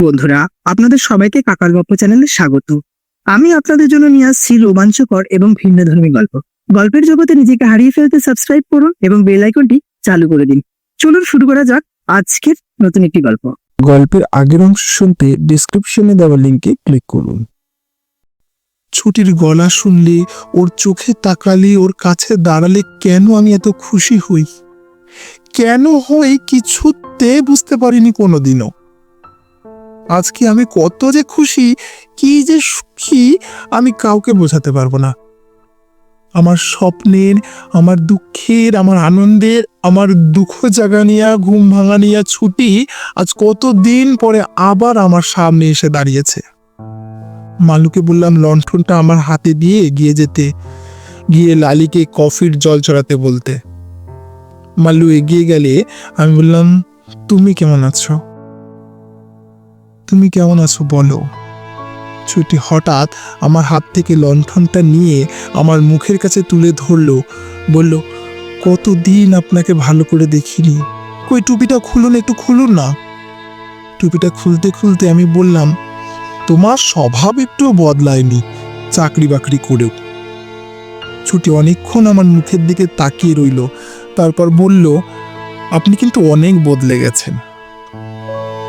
বন্ধুরা, আপনাদের সবাইকে কাকার গল্প চ্যানেলে স্বাগত। আমি আপনাদের জন্য নিয়ে আসছি রোমাঞ্চকর এবং ভিন্ন ভিন্নধর্মী গল্প। গল্পের জগতে নিজেকে হারিয়ে ফেলতে সাবস্ক্রাইব করুন এবং বেল আইকনটি চালু করে দিন। চলুন শুরু করা যাক আজকের নতুন একটি গল্প। গল্পের আগের অংশ শুনতে ডিসক্রিপশনে দেওয়া লিঙ্কে ক্লিক করুন। ছুটির গলা শুনলে, ওর চোখে তাকালে, ওর কাছে দাঁড়ালে কেন আমি এত খুশি হই? কেন হই কিছুতে বুঝতে পারিনি কোনোদিনও। আজকে আমি কত যে খুশি, কি যে সুখী আমি কাউকে বোঝাতে পারব না। আমার স্বপ্নের, আমার দুঃখের, আমার আনন্দের, আমার দুঃখ জাগানিয়া ঘুম ভাঙানিয়া ছুটি আজ কত দিন পরে আবার আমার সামনে এসে দাঁড়িয়েছে। মালুকে বললাম, লণ্ঠনটা আমার হাতে দিয়ে এগিয়ে যেতে। গিয়ে লালিকে কফির জল চড়াতে বলতে। মাল্লু এগিয়ে গেলে আমি বললাম, তুমি কেমন আছো? তুমি কেমন আছো বলো? ছুটি হঠাৎ আমার হাত থেকে লণ্ঠনটা নিয়ে আমার মুখের কাছে তুলে ধরলো। বলল, কতদিন আপনাকে ভালো করে দেখিনি। কই, টুপিটা খুলুন, একটু খুলুন না। টুপিটা খুলতে খুলতে আমি বললাম, তোমার স্বভাব একটুও বদলায়নি চাকরি বাকরি করেও। ছুটি অনেকক্ষণ আমার মুখের দিকে তাকিয়ে রইল, তারপর বলল, আপনি কিন্তু অনেক বদলে গেছেন।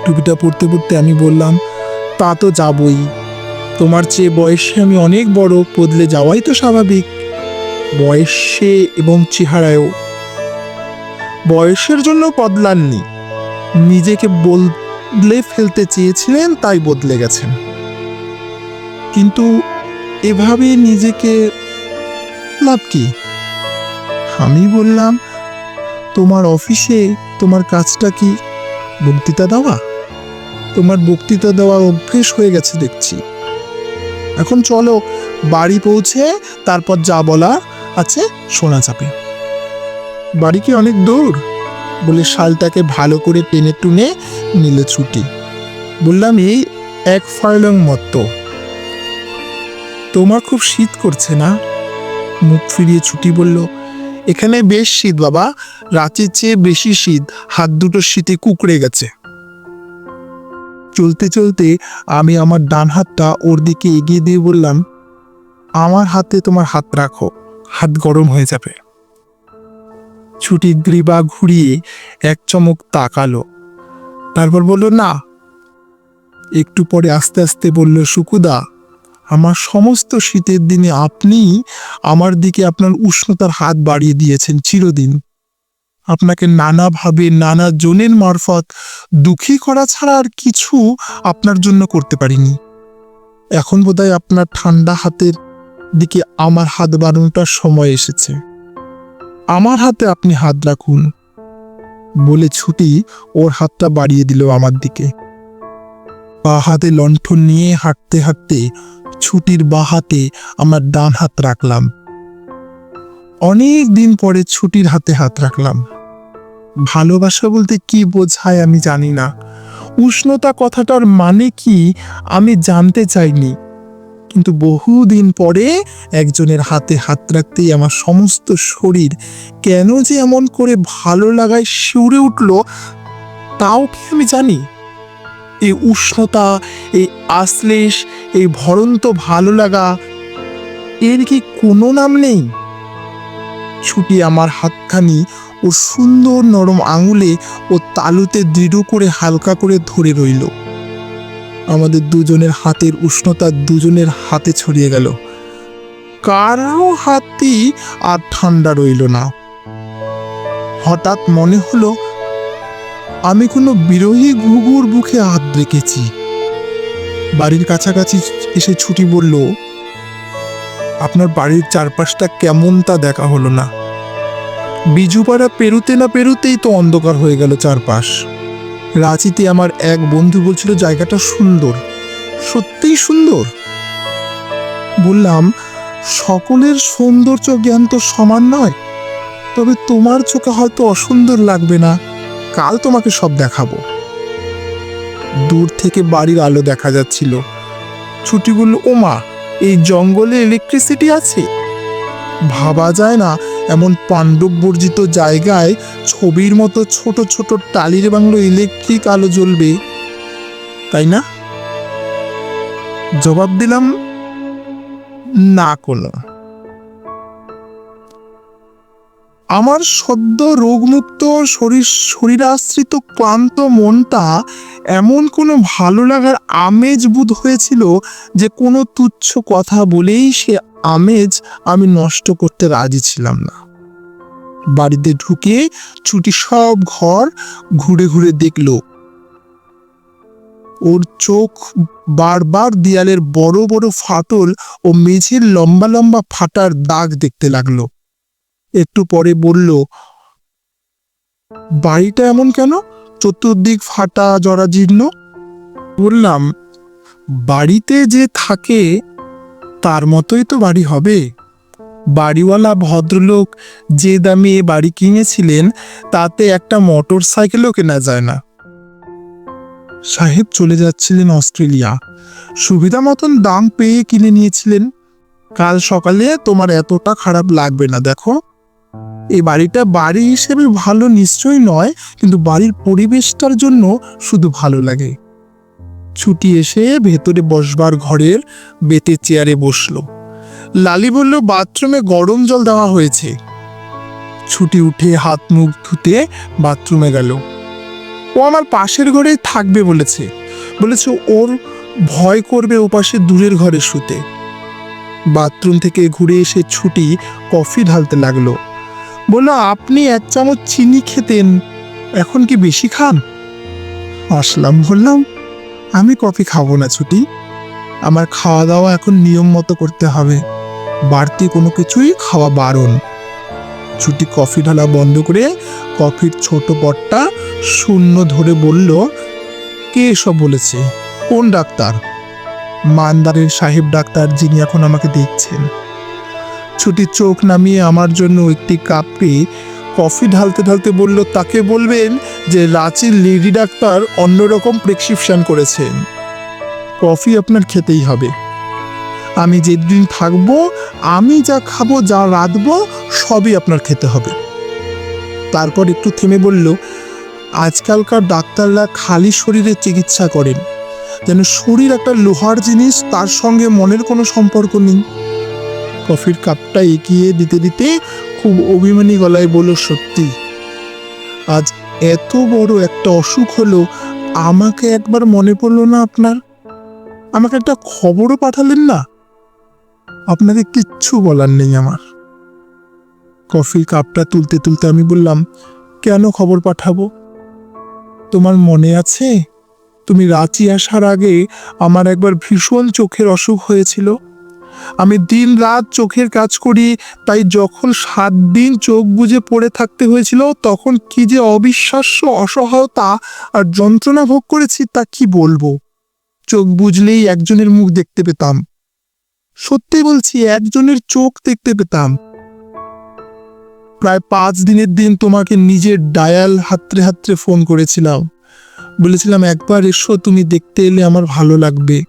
টুপিটা পড়তে পড়তে আমি বললাম, তা তো যাবই। তোমার চেয়ে বয়সে আমি অনেক বড়, বদলে যাওয়াই তো স্বাভাবিক। বয়সে এবং চেহারায়ও। বয়সের জন্য বদলাননি। নিজেকে বদলে ফেলতে চেয়েছিলেন, তাই বদলে গেছেন। কিন্তু এভাবে নিজেকে লাভ কি? আমি বললাম, তোমার অফিসে তোমার কাজটা কি বক্তৃতা দেওয়া? তোমার বক্তৃতা দেওয়া অভ্যেস হয়ে গেছে দেখছি। এখন চলো বাড়ি পৌঁছে তারপর যা বলা আছে শোনা যাবে। বাড়ি কি অনেক দূর? বলে শালটাকে ভালো করে টেনে টুনে নিলে ছুটি। বললাম, এই এক ফার্লং মতো তোমার খুব শীত করছে না? মুখ ফিরিয়ে ছুটি বলল, এখানে বেশ শীত বাবা রাঁচির চেয়ে বেশি শীত, হাত দুটো শীতে কুকড়ে গেছে। চলতে চলতে আমি আমার ডান হাতটা ওর দিকে এগিয়ে দিয়ে বললাম, আমার হাতে তোমার হাত রাখো, হাত গরম হয়ে যাবে। ছুটি গ্রীবা ঘুরিয়ে এক চমক তাকালো। তারপর বলল, না। একটু পরে আস্তে আস্তে বলল, সুকুদা, আমার সমস্ত শীতের দিনে আপনি আমার দিকে আপনার উষ্ণতার হাত বাড়িয়ে দিয়েছেন চিরদিন। আপনাকে নানাভাবে, নানা জনের মারফত দুঃখী করা ছাড়া আর কিছু আপনার জন্য করতে পারিনি। এখন বোধহয় আপনার ঠান্ডা হাতের দিকে আমার হাত বাড়ানোটার সময় এসেছে। আমার হাতে আপনি হাত রাখুন বলে ছুটি ওর হাতটা বাড়িয়ে দিল আমার দিকে। বা হাতে লণ্ঠন নিয়ে হাঁটতে হাঁটতে ছুটির বা হাতে আমার ডান হাত রাখলাম। অনেক দিন পরে ছুটির হাতে হাত রাখলাম। ভালোবাসা বলতে কি বোঝায় আমি জানি না। উষ্ণতা কথাটার মানে কি আমি জানতে চাইনি। কিন্তু বহুদিন পরে একজনের হাতে হাত রাখতেই আমার সমস্ত শরীর কেন যে এমন করে ভালো লাগায় শিউরে উঠল, তাও কি আমি জানি? এই উষ্ণতা, এই আশ্লেষ, এই ভরন্ত ভালো লাগা, এর কি কোনো নাম নেই? ছুটি আমার হাতখানি ও সুন্দর নরম আঙুলে ও তালুতে দৃঢ় করে হালকা করে ধরে রইল। আমাদের দুজনের হাতের উষ্ণতা দুজনের হাতে ছড়িয়ে গেল। কারও হাতই আর ঠান্ডা রইল না। হঠাৎ মনে হলো, আমি কোনো বিরোহী ঘুঘুর বুকে হাত রেখেছি। বাড়ির কাছাকাছি এসে ছুটি বলল, আপনার বাড়ির চারপাশটা কেমন তা দেখা হলো না? বিজুপাড়া পেরুতে না পেরুতেই তো অন্ধকার হয়ে গেল চারপাশ। রাঁচিতে আমার এক বন্ধু বলছিল, জায়গাটা সুন্দর। সত্যিই সুন্দর? বললাম, সকলের সৌন্দর্য জ্ঞান তো সমান নয়, তবে তোমার চোখে হয়তো অসুন্দর লাগবে না। কাল তোমাকে সব দেখাবো। দূর থেকে বাড়ির আলো দেখা যাচ্ছিল। ছুটি বলল, ওমা, এই জঙ্গলে ইলেকট্রিসিটি আছে? ভাবা যায় না এমন পাণ্ডব বর্জিত জায়গায় ছবির মতো ছোট ছোট টালির বাংলো ইলেকট্রিক আলো জ্বলবে, তাই না? জবাব দিলাম, না কোনো। আমার সদ্য রোগমুক্ত শরীর, শরীরাশ্রিত ক্লান্ত মনটা এমন কোনো ভালো লাগার আমেজ বোধ হয়েছিল যে কোনো তুচ্ছ কথা বলেই সে আমেজ আমি নষ্ট করতে রাজি ছিলাম না। বাড়িতে ঢুকে ছুটি সব ঘর ঘুরে ঘুরে দেখল। ওর চোখ বারবার দেয়ালের বড় বড় ফাটল ও মেঝের লম্বা লম্বা ফাটার দাগ দেখতে লাগল। একটু পরে বলল, বাড়িটা এমন কেন? চতুর্দিক ফাটা, জরাজীর্ণ। বললাম, বাড়িতে যে থাকে, তার মতোই তো বাড়ি হবে। বাড়িওয়ালা ভদ্রলোক যে দামে বাড়ি কিনেছিলেন, তাতে একটা মোটর সাইকেলও কেনা যায় না। সাহেব চলে যাচ্ছিলেন অস্ট্রেলিয়া। সুবিধা মতন দাম পেয়ে কিনে নিয়েছিলেন। কাল সকালে তোমার এতটা খারাপ লাগবে না, দেখো। এই বাড়িটা বাড়ি হিসেবে ভালো নিশ্চয়ই নয়, কিন্তু বাড়ির পরিবেশটার জন্য শুধু ভালো লাগে। ছুটি এসে ভেতরে বসবার ঘরের বেতে চেয়ারে বসল। লালি বলল, বাথরুমে গরম জল দেওয়া হয়েছে। ছুটি উঠে হাত মুখ ধুতে বাথরুমে গেল। ও আমার পাশের ঘরেই থাকবে, বলেছে। বলেছে, ওর ভয় করবে ওপাশে দূরের ঘরে শুতে। বাথরুম থেকে ঘুরে এসে ছুটি কফি ঢালতে লাগল। বলল, আপনি এক চামচ চিনি খেতেন, এখন কি বেশি খান? আসলাম, বললাম, আমি কফি খাব না, ছুটি। আমার খাওয়া দাওয়া এখন নিয়ম মতো করতে হবে। বাড়তি কোনো কিছুই খাওয়া বারণ। ছুটি কফি ঢালা বন্ধ করে কফির ছোট পটটা শূন্য ধরে বলল, কে এসব বলেছে? কোন ডাক্তার? মানদারের সাহেব ডাক্তার যিনি এখন আমাকে দেখছেন। ছুটি চোখ নামিয়ে আমার জন্য একটি কাপে কফি ঢালতে ঢালতে বলল, তাকে বলবেন যে রাঁচির লেডি ডাক্তার অন্যরকম প্রেসক্রিপশন করেছেন। কফি আপনার খেতেই হবে। আমি যেদিন থাকব, আমি যা খাব, যা রাঁধবো, সবই আপনার খেতে হবে। তারপর একটু থেমে বলল, আজকালকার ডাক্তাররা খালি শরীরে চিকিৎসা করেন। যেন শরীর একটা লোহার জিনিস, তার সঙ্গে মনের কোনো সম্পর্ক নেই। কফির কাপটা এগিয়ে দিতে দিতে খুব অভিমানী গলায় বলল, সত্যি, আজ এত বড় একটা অসুখ হলো, আমাকে একবার মনে পড়ল না আপনার? আমাকে একটা খবরও পাঠালেন না? আপনাকে কিচ্ছু বলার নেই আমার। কফির কাপটা তুলতে তুলতে আমি বললাম, কেন খবর পাঠাবো? তোমার মনে আছে? তুমি রাঁচি আসার আগে আমার একবার ভীষণ চোখের অসুখ হয়েছিল। আমি দিন রাত চোখের কাজ করি, তাই যখন সাত দিন চোখ বুজে পড়ে থাকতে হয়েছিল, তখন কি যে অবিশ্বাস্য অসহায়তা আর যন্ত্রণা ভোগ করেছি তা কি বলব? চোখ বুঝলেই একজনের মুখ দেখতে পেতাম। সত্যি বলছি, একজনের চোখ দেখতে পেতাম। প্রায় পাঁচ দিনের দিন তোমাকে নিজের ডায়াল হাতরে হাতরে ফোন করেছিলাম। বলেছিলাম, একবার এসো, তুমি দেখতে এলে আমার ভালো লাগবে।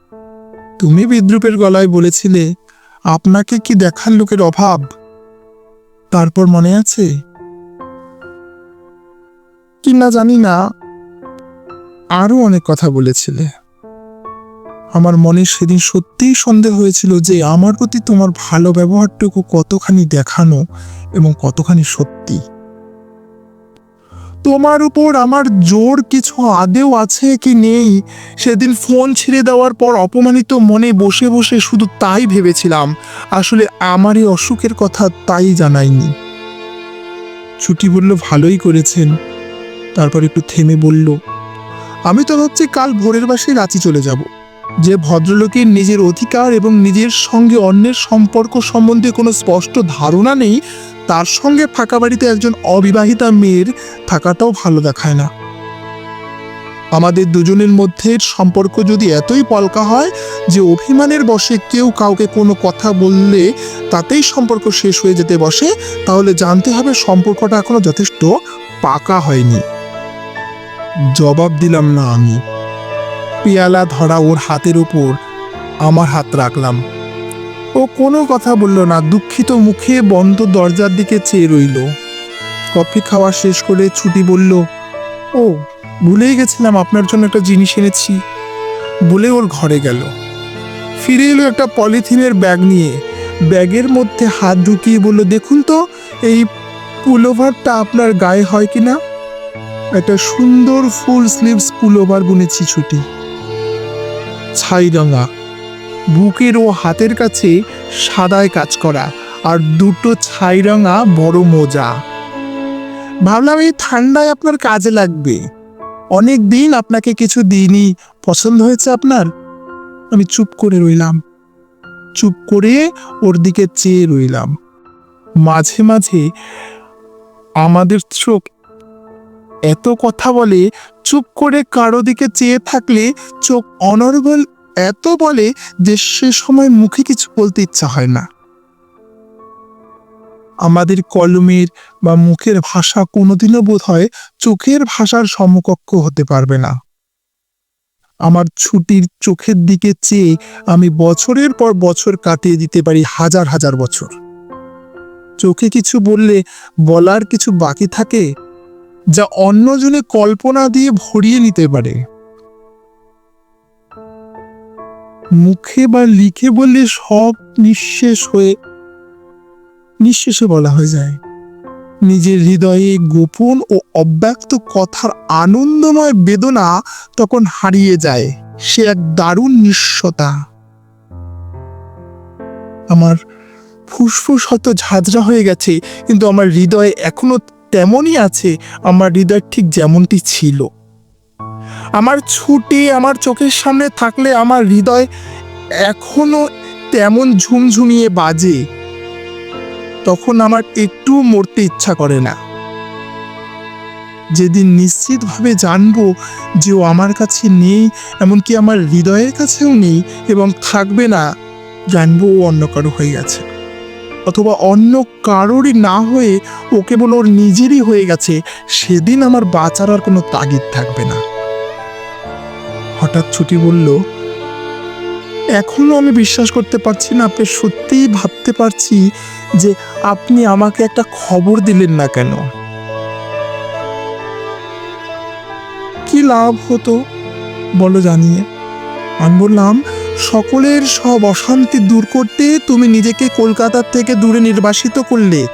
তুমি বিদ্রুপের গলায় বলেছিলে, আপনাকে কি দেখার লোকের অভাব? তারপর মনে আছে, কি না জানি না। আরও অনেক কথা বলেছিলে। আমার মনে সেদিন সত্যিই সন্দেহ হয়েছিল যে আমার প্রতি তোমার ভালো ব্যবহারটুকু কতখানি দেখানো এবং কতখানি সত্যি। তোমার উপর আমার জোর কিছু আদেও আছে কি নেই? সেদিন ফোন ছেড়ে দেওয়ার পর অপমানিত মনে বসে বসে শুধু তাই ভেবেছিলাম। আসলে আমার এই অসুখের কথা তাই জানাইনি। ছুটি বলল, ভালোই করেছেন। তারপর একটু থেমে বলল, আমি তো ভাবছি কাল ভোরের বাসে রাঁচি চলে যাব। যে ভদ্রলোকের নিজের অধিকার এবং নিজের সঙ্গে অন্যের সম্পর্ক সম্বন্ধে কোনো স্পষ্ট ধারণা নেই, তার সঙ্গে ফাঁকা বাড়িতে একজন অবিবাহিতা মেয়ের থাকাটাও ভালো দেখায় না। আমাদের দুজনের মধ্যে সম্পর্ক যদি এতই পলকা হয় যে অভিমানের বসে কেউ কাউকে কোনো কথা বললে তাতেই সম্পর্ক শেষ হয়ে যেতে বসে, তাহলে জানতে হবে সম্পর্কটা এখনও যথেষ্ট পাকা হয়নি। জবাব দিলাম না আমি। পেয়ালা ধরা ওর হাতের উপর আমার হাত রাখলাম। ও কোনো কথা বলল না, দুঃখিত মুখে বন্ধ দরজার দিকে চেয়ে রইল। কফি খাওয়া শেষ করে ছুটি বলল, ও, ভুলেই গেছিলাম, আপনার জন্য একটা জিনিস এনেছি। বলে ওর ঘরে গেল। ফিরে এলো একটা পলিথিনের ব্যাগ নিয়ে। ব্যাগের মধ্যে হাত ঢুকিয়ে বলল, দেখুন তো, এই পুলোভারটা আপনার গায়ে হয় কি না একটা সুন্দর ফুল স্লিভস পুলোভার বুনেছি, ছুটি। ছাই রঙা বুকের ও হাতের কাছে সাদায় কাজ করা আর দুটো ছাই রঙা বড় মোজা। ভাবলাম এই ঠান্ডায় আপনার কাজে লাগবে। অনেক দিন আপনাকে কিছু দিইনি। পছন্দ হয়েছে আপনার? আমি চুপ করে রইলাম। চুপ করে ওর দিকে চেয়ে রইলাম। মাঝে মাঝে আমাদের চোখ এত কথা বলে চুপ করে কারও দিকে চেয়ে থাকলে চোখ অনর্গল এত বলে যে সে সময় মুখে কিছু বলতে ইচ্ছা হয় না। আমাদের কলমের বা মুখের ভাষা কোনোদিনও বোধ হয় চোখের ভাষার সমকক্ষ হতে পারবে না। আমার ছুটির চোখের দিকে চেয়ে আমি বছরের পর বছর কাটিয়ে দিতে পারি হাজার হাজার বছর। চোখে কিছু বললে বলার কিছু বাকি থাকে? যা অন্যজনে কল্পনা দিয়ে ভরিয়ে নিতে পারে। মুখে বা লিখে বললে সব নিঃশেষ হয়ে, নিঃশেষে বলা হয়ে যায়। নিজের হৃদয়ে গোপন ও অব্যক্ত কথার আনন্দময় বেদনা তখন হারিয়ে যায়। সে এক দারুণ নিঃস্বতা। আমার ফুসফুস হয়তো ঝাঁঝরা হয়ে গেছে, কিন্তু আমার হৃদয়ে এখনও তেমনই আছে, আমার হৃদয় ঠিক যেমনটি ছিল। আমার ছুটি আমার চোখের সামনে থাকলে আমার হৃদয় এখনও তেমন ঝুমঝুমিয়ে বাজে। তখন আমার একটু মরতে ইচ্ছা করে না। যেদিন নিশ্চিতভাবে জানব যে ও আমার কাছে নেই, এমনকি আমার হৃদয়ের কাছেও নেই এবং থাকবে না, জানব ও অন্য কারও হয়ে গেছে। অথবা অন্য কারোরই না হয়ে ও কেবল ওর নিজেরই হয়ে গেছে, সেদিন আমার বাঁচার আর কোনো তাগিদ থাকবে না। হঠাৎ ছুটি বলল, এখনও আমি বিশ্বাস করতে পারছি না, আপনি সত্যিই ভাবতে পারছি যে আপনি আমাকে একটা খবর দিলেন না কেন। কি লাভ হতো বলো জানিয়ে? আমি বললাম সকলের সব অশান্তি দূর করতে তুমি নিজেকে কলকাতার থেকে দূরে নির্বাসিত করলে।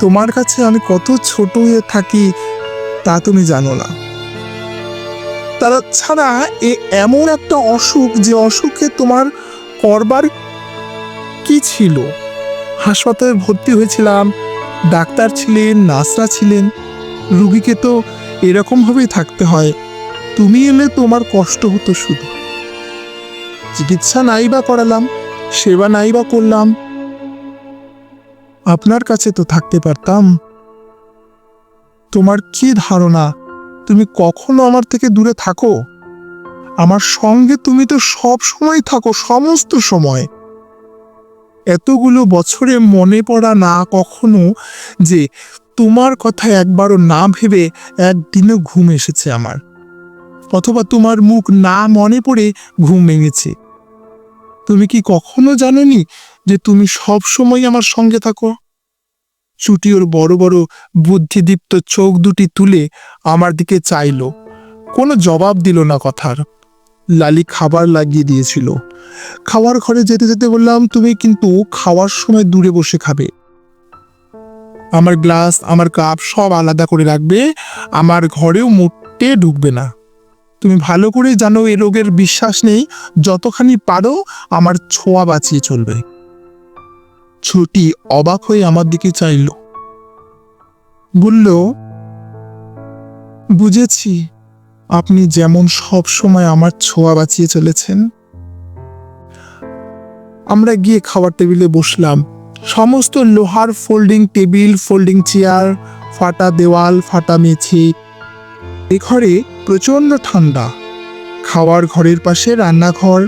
তোমার কাছে আমি কত ছোট হয়ে থাকি, তা তুমি জানো না। তারা ছাড়া এ এমন একটা অসুখ যে অসুখে তোমার করবার কি ছিল? হাসপাতালে ভর্তি হয়েছিলাম, ডাক্তার ছিলেন, নার্সরা ছিলেন, রুগীকে তো এরকমভাবেই থাকতে হয়। তুমি এলে তোমার কষ্ট হতো শুধু। চিকিৎসা নাই বা করালাম, সেবা নাই বা করলাম, আপনার কাছে তো থাকতে পারতাম। তোমার কি ধারণা? তুমি কখনো আমার থেকে দূরে থাকো? আমার সঙ্গে তুমি তো সব সময় থাকো, সমস্ত সময়। এতগুলো বছরে মনে পড়া না কখনো যে তোমার কথা একবারও না ভেবে একদিনও ঘুম এসেছে আমার, অথবা তোমার মুখ না মনে পড়ে ঘুম ভেঙেছে। তুমি কি কখনো জানোনি যে তুমি সব সময় আমার সঙ্গে থাকো? চুটি ওর বড় বড় বুদ্ধিদীপ্ত চোখ দুটি তুলে আমার দিকে চাইলো। কোনো জবাব দিল না কথার। লালি খাবার লাগিয়ে দিয়েছিল। খাওয়ার ঘরে যেতে যেতে বললাম, তুমি কিন্তু খাওয়ার সময় দূরে বসে খাবে। আমার গ্লাস, আমার কাপ সব আলাদা করে রাখবে। আমার ঘরেও মোটে ঢুকবে না। তুমি ভালো করে জানো এ রোগের বিশ্বাস নেই। যতখানি পারো আমার ছোঁয়া বাঁচিয়ে চলবে। ছুটি অবাক হয়ে আমার দিকে চাইল। বলল, বুঝেছি, আপনি যেমন সব সময় আমার ছোঁয়া বাঁচিয়ে চলেছেন। আমরা গিয়ে খাবার টেবিলে বসলাম। সমস্ত লোহার ফোল্ডিং টেবিল, ফোল্ডিং চেয়ার, ফাটা দেওয়াল, ফাটা মেঝে। এ ঘরে প্রচণ্ড ঠান্ডা খাওয়ার ঘরের পাশে রান্নাঘর,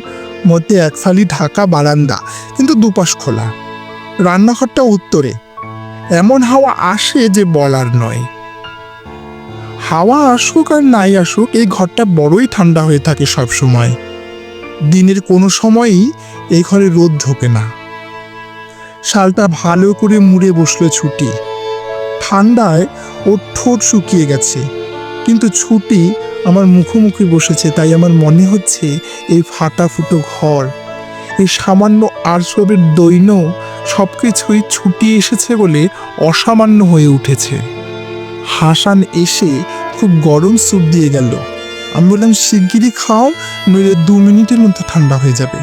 মধ্যে এক ফালি ঢাকা বারান্দা, কিন্তু দুপাশ খোলা। রান্নাঘরটা উত্তরে। এমন হাওয়া আসে যে বলার নয়। হাওয়া আসুক আর নাই আসুক, এই ঘরটা বড়ই ঠান্ডা হয়ে থাকে সব সময় দিনের কোনো সময়ই এই ঘরে রোদ ঢোকে না। শালটা ভালো করে মুড়ে বসল ছুটি। ঠান্ডায় ওর ঠোঁট শুকিয়ে গেছে, কিন্তু ছুটি আমার মুখোমুখি বসেছে, তাই আমার মনে হচ্ছে এই ফাটা ফুটো ঘর, এই সামান্য আরসবের দৈন্য সব কিছুই ছুটি এসেছে বলে অসামান্য হয়ে উঠেছে। হাসান এসে খুব গরম স্যুপ দিয়ে গেল। আমি বললাম, শিগগিরই খাও, নইলে দু মিনিটের মধ্যে ঠান্ডা হয়ে যাবে।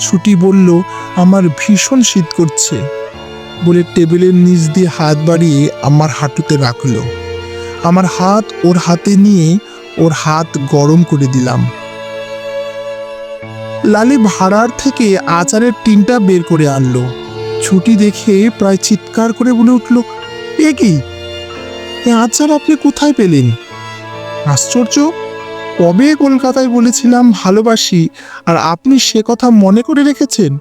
ছুটি বলল, আমার ভীষণ শীত করছে। বলে টেবিলের নিচ দিয়ে হাত বাড়িয়ে আমার হাঁটুতে রাখল। আমার হাত ওর হাতে নিয়ে ওর হাত গরম করে দিলাম। লালি ভাড়ার থেকে আচারের টিনটা বের করে আনলো। ছুটি দেখে প্রায় চিৎকার করে বলে উঠল, এ কি? আচার আপনি কোথায় পেলেন? আশ্চর্য! কবে কলকাতায় বলেছিলাম ভালোবাসি আর আপনি সে কথা মনে করে রেখেছেন?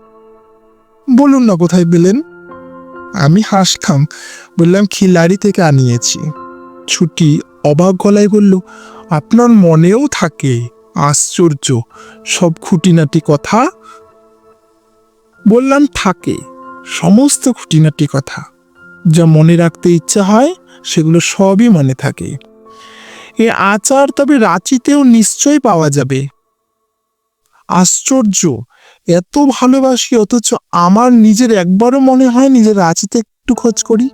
বলুন না কোথায় পেলেন? আমি হাসলাম বললাম খিলাড়ি থেকে আনিয়েছি। ছুটি অবাক গলায় বলল, আপনার মনেও থাকে আশ্চর্য সব খুঁটিনাটি কথা? বললাম, থাকে, সমস্ত খুঁটিনাটি কথা। যা মনে রাখতে ইচ্ছা হয়, সেগুলো সবই মনে থাকে। এ আচার তবে রাঁচিতেও নিশ্চয় পাওয়া যাবে। আশ্চর্য, এত ভালোবাসি, অথচ আমার নিজের একবারও মনে হয় নিজের রাঁচিতে একটু খোঁজ করি।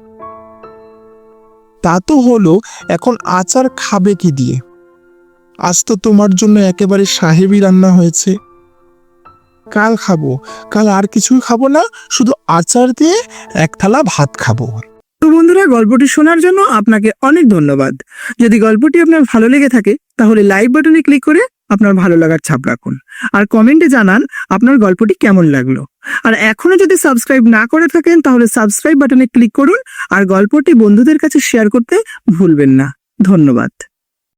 তা তো হলো, এখন আচার খাবে কি দিয়ে? আজ তো তোমার জন্য একেবারে সাহেবই রান্না হয়েছে। কাল খাব, কাল আর কিছুই খাব না, শুধু আচার দিয়ে এক থালা ভাত খাব। তো বন্ধুরা, গল্পটি শোনার জন্য আপনাকে অনেক ধন্যবাদ। যদি গল্পটি আপনার ভালো লেগে থাকে, তাহলে লাইক বাটনে ক্লিক করে আপনার ভালো লাগার ছাপ রাখুন। আর কমেন্টে জানান আপনার গল্পটি কেমন লাগল। আর এখনও যদি সাবস্ক্রাইব না করে থাকেন, তাহলে সাবস্ক্রাইব বাটনে ক্লিক করুন। আর গল্পটি বন্ধুদের কাছে শেয়ার করতে ভুলবেন না। ধন্যবাদ।